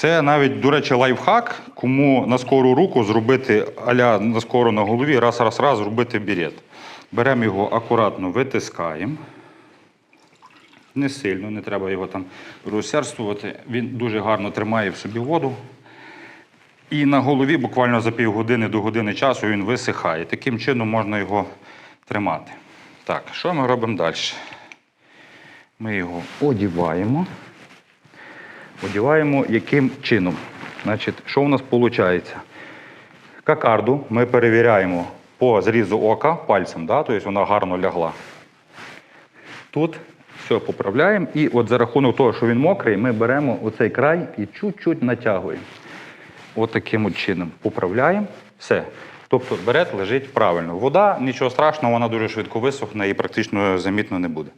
Це навіть, до речі, лайфхак, кому на скору руку зробити аля на скору на голові, раз, раз, раз, зробити бірет. Беремо його акуратно, витискаємо. Не сильно, не треба його там розсердствувати. Він дуже гарно тримає в собі воду. І на голові буквально за півгодини до години часу він висихає. Таким чином можна його тримати. Так, що ми робимо далі? Ми його одіваємо. Одіваємо яким чином? Значить, що у нас виходить? Кокарду ми перевіряємо по зрізу ока пальцем, да? тобто вона гарно лягла. Тут все поправляємо. І от за рахунок того, що він мокрий, ми беремо оцей край і чуть-чуть натягуємо. От от чином поправляємо. Все. Тобто берет лежить правильно. Вода, нічого страшного, вона дуже швидко висохне і практично замітно не буде.